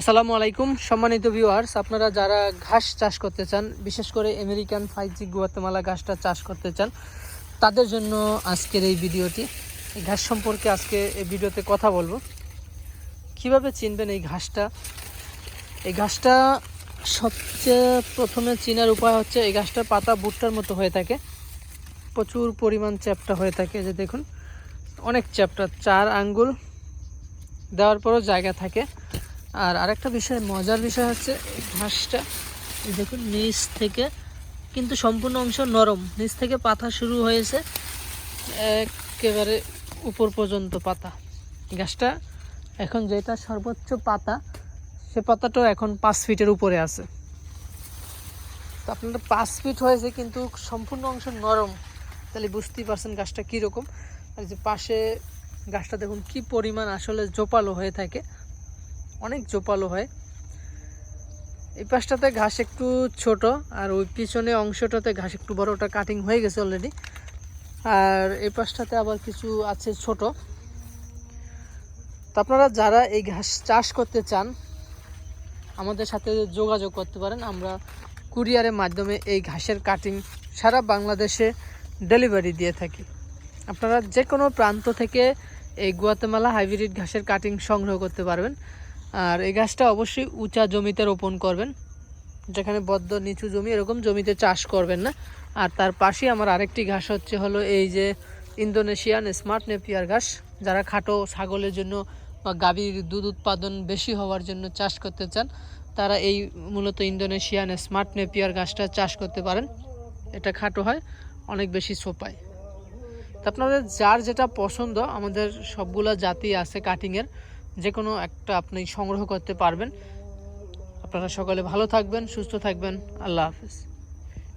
আসসালামু আলাইকুম, সম্মানিত ভিউয়ার্স আপনারা যারা ঘাস চাষ করতে চান, বিশেষ করে আমেরিকান ফাইজি গুয়াতেমালা ঘাসটা চাষ করতে চান, তাদের জন্য আজকের এই ভিডিওটি। এই ঘাস সম্পর্কে আজকে এই ভিডিওতে কথা বলব। কীভাবে চিনবেন এই ঘাসটা? এই ঘাসটা সবচেয়ে প্রথমে চিনার উপায় হচ্ছে এই ঘাসটার পাতা ভুট্টার মতো হয়ে থাকে। প্রচুর পরিমাণ চ্যাপটা হয়ে থাকে যে দেখুন, অনেক চ্যাপটা, চার আঙ্গুল দেওয়ার পরও জায়গা থাকে। আর আরেকটা বিষয়, মজার বিষয় হচ্ছে ঘাসটা দেখুন নিচ থেকে, কিন্তু সম্পূর্ণ অংশ নরম। নিচ থেকে পাতা শুরু হয়েছে, একেবারে উপর পর্যন্ত পাতা। গাছটা এখন যেটা সর্বোচ্চ পাতা, সে পাতাটাও এখন পাঁচ ফিটের উপরে আছে। তো আপনার পাঁচ ফিট হয়েছে, কিন্তু সম্পূর্ণ অংশ নরম। তাহলে বুঝতেই পারছেন গাছটা কীরকম। আর যে পাশে গাছটা দেখুন কি পরিমাণ আসলে জোপালো হয়ে থাকে। অনেক জোপালো হয়। এই পাশটাতে ঘাস একটু ছোট আর ওই পিছনে অংশটাতে ঘাস একটু বড়। ওটা কাটিং হয়ে গেছে অলরেডি আর এই পাশটাতে আবার কিছু আছে ছোট। তো আপনারা যারা এই ঘাস চাষ করতে চান, আমাদের সাথে যোগাযোগ করতে পারেন। আমরা কুরিয়ারের মাধ্যমে এই ঘাসের কাটিং সারা বাংলাদেশে ডেলিভারি দিয়ে থাকি। আপনারা যে কোনো প্রান্ত থেকে এই গুয়াতেমালা হাইব্রিড ঘাসের কাটিং সংগ্রহ করতে পারবেন। আর এই গাছটা অবশ্যই উঁচা জমিতে রোপণ করবেন। যেখানে বদ্ধ নিচু জমি, এরকম জমিতে চাষ করবেন না। আর তার পাশেই আমার আরেকটি ঘাস হচ্ছে হলো এই যে ইন্দোনেশিয়ান স্মার্ট নেপিয়ার ঘাস, যারা খাটো ছাগলের জন্য বা গাভীর দুধ উৎপাদন বেশি হওয়ার জন্য চাষ করতে চান, তারা এই মূলত ইন্দোনেশিয়ান স্মার্ট নেপিয়ার ঘাসটা চাষ করতে পারেন। এটা খাটো হয়, অনেক বেশি সোপায় তো আপনাদের যার যেটা পছন্দ, আমাদের সবগুলা জাতি আছে কাটিংয়ের যে কোনো একটা আপনি সংগ্রহ করতে পারবেন। আপনারা সকলে ভালো থাকবেন, সুস্থ থাকবেন। আল্লাহ হাফিজ।